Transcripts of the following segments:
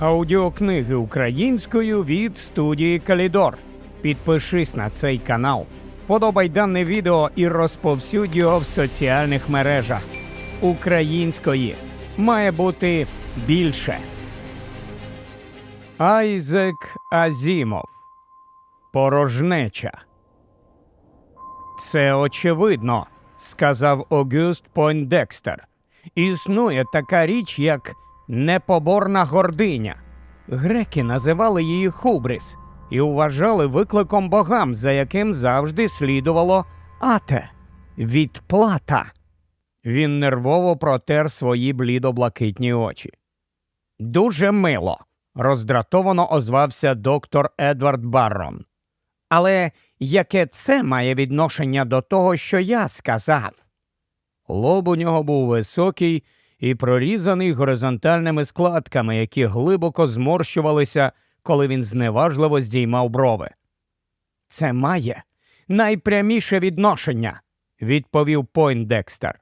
Аудіокниги українською від студії Калідор. Підпишись на цей канал, вподобай дане відео і розповсюдь його в соціальних мережах. Української має бути більше. Айзек Азімов. Порожнеча. Це очевидно, сказав Огюст Пойндекстер. Існує така річ, як непоборна гординя. Греки називали її хубрис і вважали викликом богам, за яким завжди слідувало ате відплата. Він нервово протер свої блідо-блакитні очі. Дуже мило, роздратовано озвався доктор Едвард Баррон. Але яке це має відношення до того, що я сказав? Лоб у нього був високий і прорізаний горизонтальними складками, які глибоко зморщувалися, коли він зневажливо здіймав брови. Це має найпряміше відношення, відповів Пойндекстер.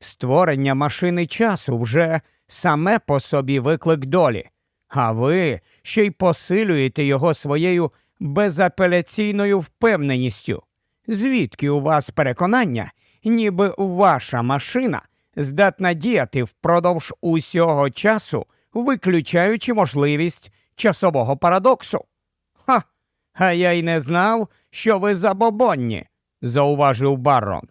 Створення машини часу вже саме по собі виклик долі, а ви ще й посилюєте його своєю безапеляційною впевненістю. Звідки у вас переконання, ніби ваша машина здатна діяти впродовж усього часу, виключаючи можливість часового парадоксу? Ха, а я й не знав, що ви забобонні, зауважив барон.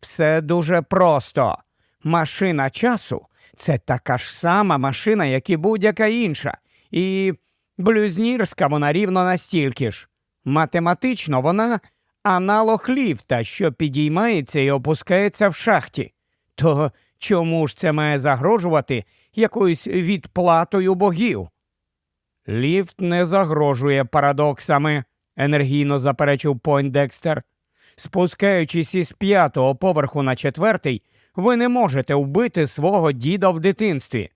Все дуже просто. Машина часу це така ж сама машина, як і будь-яка інша, і блюзнірська вона рівно настільки ж. Математично вона аналог ліфта, що підіймається і опускається в шахті. То чому ж це має загрожувати якоюсь відплатою богів? Ліфт не загрожує парадоксами, енергійно заперечив Пойндекстер. Спускаючись із п'ятого поверху на четвертий, ви не можете вбити свого діда в дитинстві.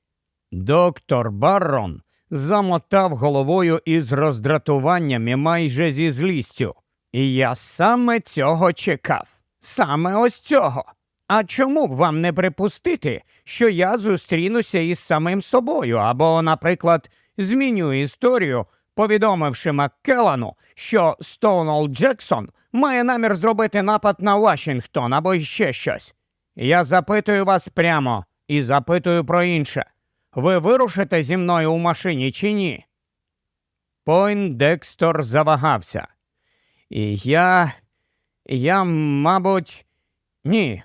Доктор Баррон замотав головою із роздратуванням і майже зі злістю. І я саме цього чекав. Саме ось цього. А чому б вам не припустити, що я зустрінуся із самим собою, або, наприклад, зміню історію, повідомивши Маккеллану, що Стоунол Джексон має намір зробити напад на Вашингтон або ще щось. Я запитую вас прямо і запитую про інше. Ви вирушите зі мною у машині чи ні? Пойндекстор завагався. І я. я, мабуть, ні.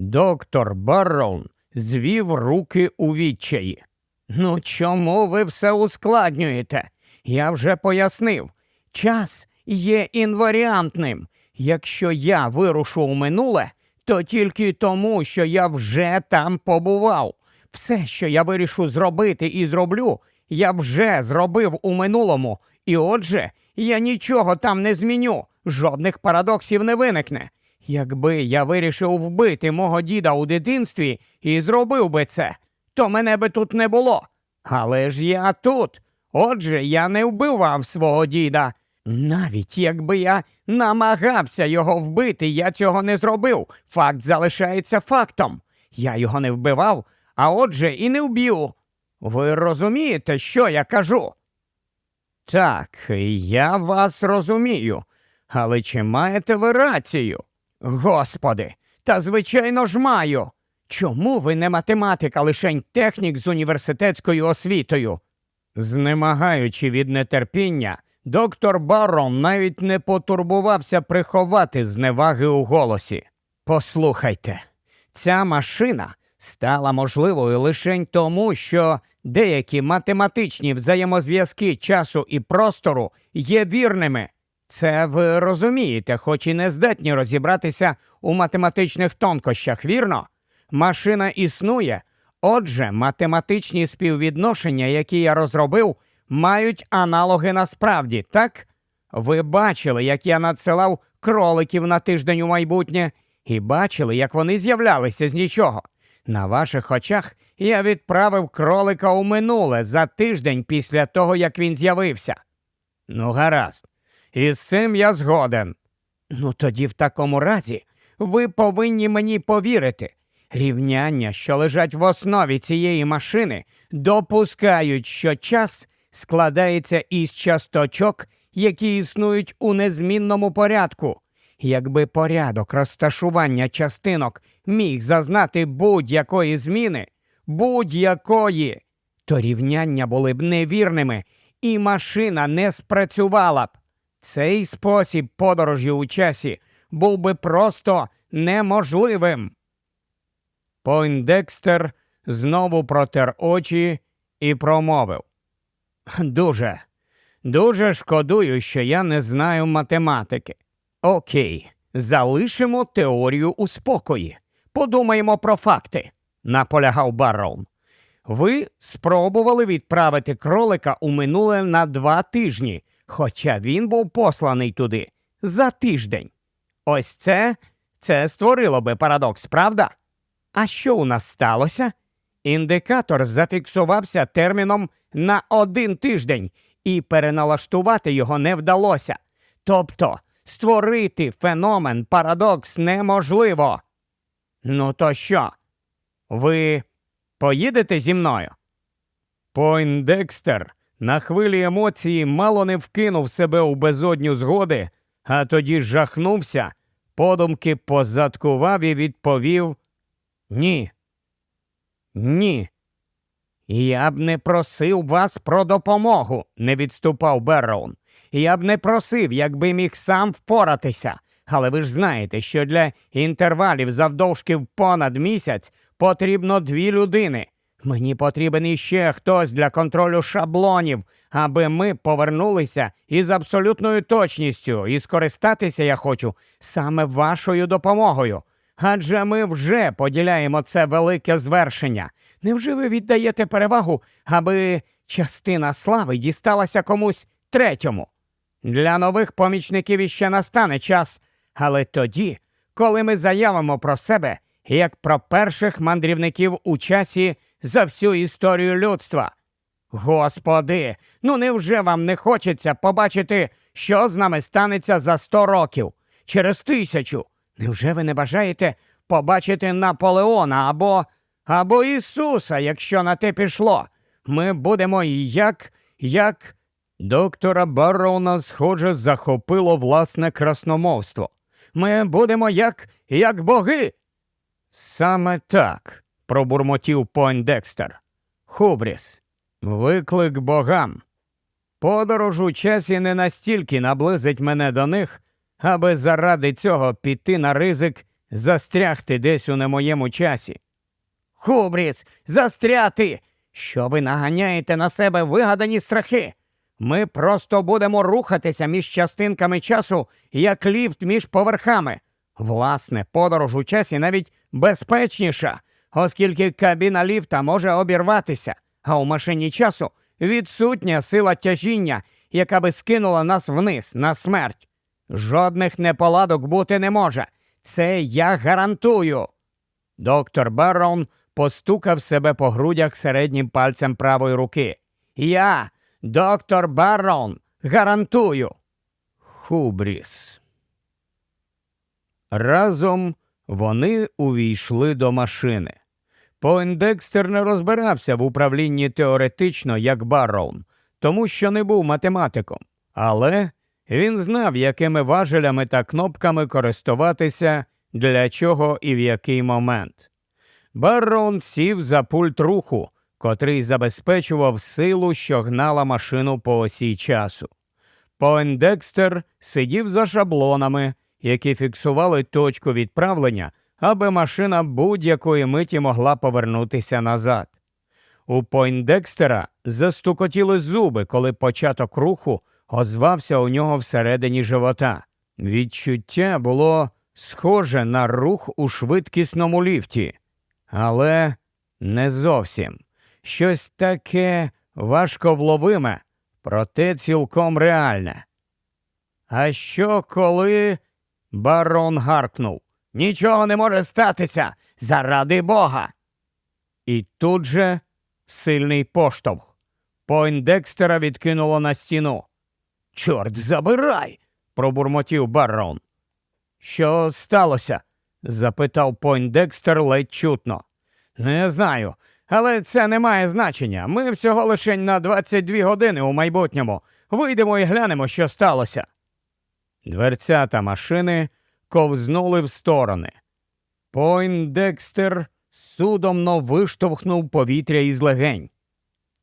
Доктор Барроун звів руки у відчаї. Ну, чому ви все ускладнюєте? Я вже пояснив. Час є інваріантним. Якщо я вирушу у минуле, то тільки тому, що я вже там побував. Все, що я вирішу зробити і зроблю, я вже зробив у минулому, і отже, я нічого там не зміню, жодних парадоксів не виникне. Якби я вирішив вбити мого діда у дитинстві і зробив би це, то мене би тут не було. Але ж я тут. Отже, я не вбивав свого діда. Навіть якби я намагався його вбити, я цього не зробив. Факт залишається фактом. Я його не вбивав, а отже, і не вб'ю. Ви розумієте, що я кажу? Так, я вас розумію. Але чи маєте ви рацію? Господи, та звичайно ж маю. Чому ви не математик, а лишень технік з університетською освітою? Знемагаючи від нетерпіння, доктор Барон навіть не потурбувався приховати зневаги у голосі. Послухайте, ця машина стала можливою лише тому, що деякі математичні взаємозв'язки часу і простору є вірними. Це ви розумієте, хоч і не здатні розібратися у математичних тонкощах, вірно? Машина існує, отже, математичні співвідношення, які я розробив, мають аналоги насправді, так? Ви бачили, як я надсилав кроликів на тиждень у майбутнє, і бачили, як вони з'являлися з нічого. На ваших очах я відправив кролика у минуле за тиждень після того, як він з'явився. Ну, гаразд, із цим я згоден. Ну, тоді, в такому разі, ви повинні мені повірити. Рівняння, що лежать в основі цієї машини, допускають, що час складається із часточок, які існують у незмінному порядку. Якби порядок розташування частинок міг зазнати будь-якої зміни, будь-якої, то рівняння були б невірними, і машина не спрацювала б. Цей спосіб подорожі у часі був би просто неможливим. Пойндекстер знову протер очі і промовив. Дуже, дуже шкодую, що я не знаю математики. Окей, залишимо теорію у спокої. Подумаємо про факти, наполягав Барроун. Ви спробували відправити кролика у минуле на два тижні, хоча він був посланий туди за тиждень. Ось це це створило би парадокс, правда? А що у нас сталося? Індикатор зафіксувався терміном на один тиждень, і переналаштувати його не вдалося. Тобто створити феномен парадокс неможливо. Ну, то що? Ви поїдете зі мною? Пойндекстер на хвилі емоції мало не вкинув себе у безодню згоди, а тоді жахнувся, подумки позадкував і відповів Ні. Ні. Я б не просив вас про допомогу, не відступав Берроун. Я б не просив, якби міг сам впоратися. Але ви ж знаєте, що для інтервалів завдовжки в понад місяць потрібно дві людини. Мені потрібен іще хтось для контролю шаблонів, аби ми повернулися із абсолютною точністю, і скористатися я хочу саме вашою допомогою. Адже ми вже поділяємо це велике звершення. Невже ви віддаєте перевагу, аби частина слави дісталася комусь третьому? Для нових помічників іще настане час, але тоді, коли ми заявимо про себе як про перших мандрівників у часі за всю історію людства. Господи, ну невже вам не хочеться побачити, що з нами станеться за сто років, через тисячу? Невже ви не бажаєте побачити Наполеона або або Ісуса, якщо на те пішло? Ми будемо як, як. Доктора Барроуна, схоже, захопило власне красномовство. Ми будемо як, як боги. Саме так, пробурмотів Пойндекстер. Хубріс, виклик богам. Подорож у часі не настільки наблизить мене до них, аби заради цього піти на ризик застрягти десь у немоєму часі. Хубріс, застряти! Що ви наганяєте на себе вигадані страхи? Ми просто будемо рухатися між частинками часу, як ліфт між поверхами. Власне, подорож у часі навіть безпечніша, оскільки кабіна ліфта може обірватися, а у машині часу відсутня сила тяжіння, яка би скинула нас вниз на смерть. Жодних неполадок бути не може. Це я гарантую. Доктор Баррон постукав себе по грудях середнім пальцем правої руки. Я, доктор Баррон, гарантую. Хубріс. Разом вони увійшли до машини. Поіндекстер не розбирався в управлінні теоретично, як Барроун, тому що не був математиком, але він знав, якими важелями та кнопками користуватися, для чого і в який момент. Барроун сів за пульт руху, котрий забезпечував силу, що гнала машину по осі часу. Поіндекстер сидів за шаблонами, які фіксували точку відправлення, аби машина будь-якої миті могла повернутися назад. У Пойндекстера застукотіли зуби, коли початок руху озвався у нього всередині живота. Відчуття було схоже на рух у швидкісному ліфті, але не зовсім щось таке важковловиме, проте цілком реальне. А що коли. Барон гаркнув Нічого не може статися заради бога. І тут же сильний поштовх. Пойндекстера відкинуло на стіну. Чорт забирай. пробурмотів барон. Що сталося? запитав Пойндекстер ледь чутно. Не знаю, але це не має значення. Ми всього лише на 22 години у майбутньому. Вийдемо і глянемо, що сталося. Дверцята машини ковзнули в сторони. Пойндекстер судомно виштовхнув повітря із легень.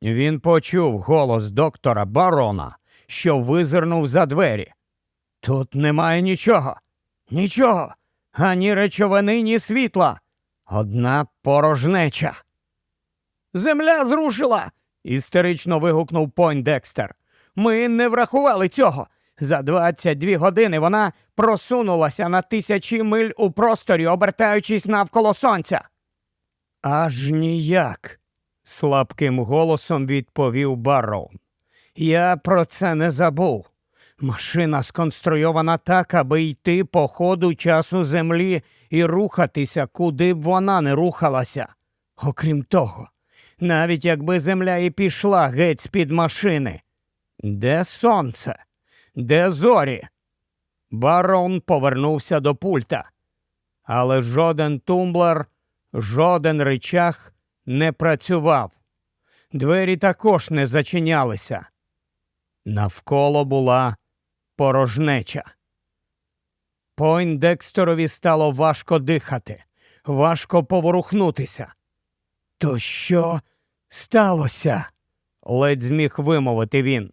Він почув голос доктора барона, що визирнув за двері. Тут немає нічого, нічого, ані речовини, ні світла. Одна порожнеча. Земля зрушила. істерично вигукнув Пойндекстер. Ми не врахували цього. За 22 години вона просунулася на тисячі миль у просторі, обертаючись навколо сонця. Аж ніяк, слабким голосом відповів Барроу. Я про це не забув. Машина сконструйована так, аби йти по ходу часу землі і рухатися, куди б вона не рухалася. Окрім того, навіть якби земля і пішла геть з-під машини. Де сонце? Де зорі? Барон повернувся до пульта, але жоден тумблер, жоден речах не працював. Двері також не зачинялися. Навколо була порожнеча. Пойндекстерові стало важко дихати, важко поворухнутися. То що сталося? ледь зміг вимовити він.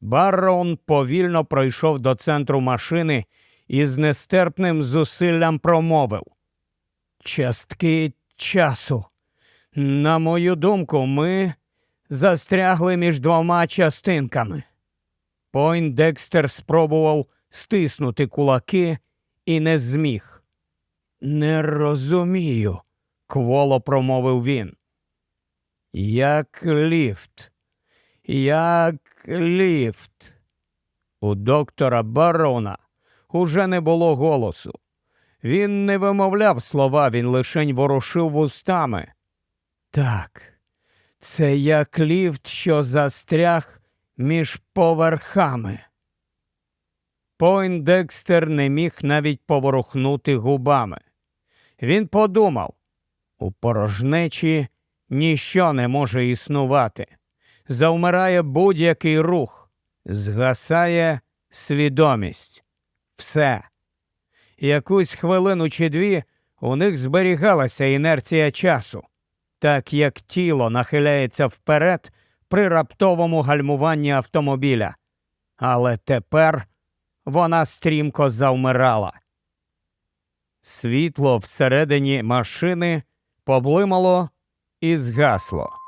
Баррон повільно пройшов до центру машини і з нестерпним зусиллям промовив. Частки часу. На мою думку, ми застрягли між двома частинками. Пойндекстер спробував стиснути кулаки і не зміг. Не розумію, кволо промовив він. Як ліфт, як ліфт. У доктора Барона уже не було голосу. Він не вимовляв слова, він лишень ворушив вустами. Так, це як ліфт, що застряг між поверхами. Пойндекстер не міг навіть поворухнути губами. Він подумав у порожнечі ніщо не може існувати. Завмирає будь-який рух, згасає свідомість. Все. Якусь хвилину чи дві у них зберігалася інерція часу, так як тіло нахиляється вперед при раптовому гальмуванні автомобіля. Але тепер вона стрімко завмирала. Світло всередині машини поблимало і згасло.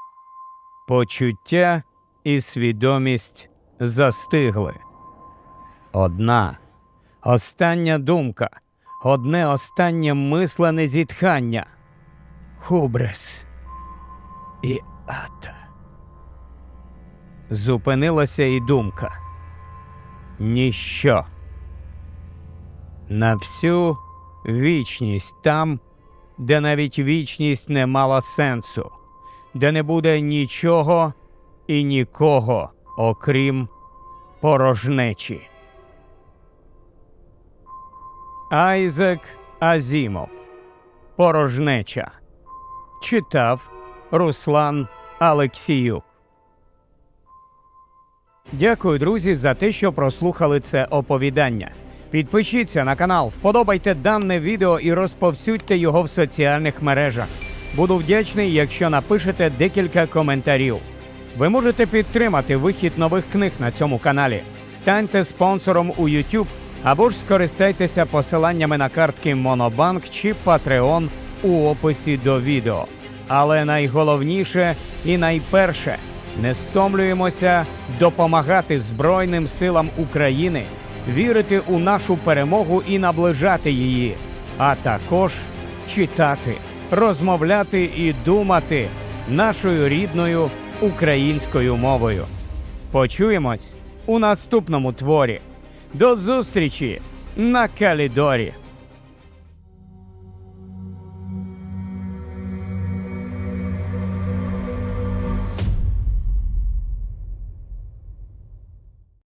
Почуття і свідомість застигли. Одна остання думка, одне останнє мислене зітхання. Хубрес і ата. Зупинилася і думка. Ніщо. На всю вічність там, де навіть вічність не мала сенсу, де не буде нічого і нікого, окрім порожнечі. Айзек Азімов. Порожнеча. Читав Руслан Алексіюк. Дякую, друзі, за те, що прослухали це оповідання. Підпишіться на канал, вподобайте дане відео і розповсюдьте його в соціальних мережах. Буду вдячний, якщо напишете декілька коментарів. Ви можете підтримати вихід нових книг на цьому каналі. Станьте спонсором у YouTube або ж скористайтеся посиланнями на картки Монобанк чи Patreon у описі до відео. Але найголовніше і найперше не стомлюємося допомагати Збройним силам України, вірити у нашу перемогу і наближати її, а також читати, розмовляти і думати нашою рідною українською мовою. Почуємось у наступному творі. До зустрічі на Калідорі!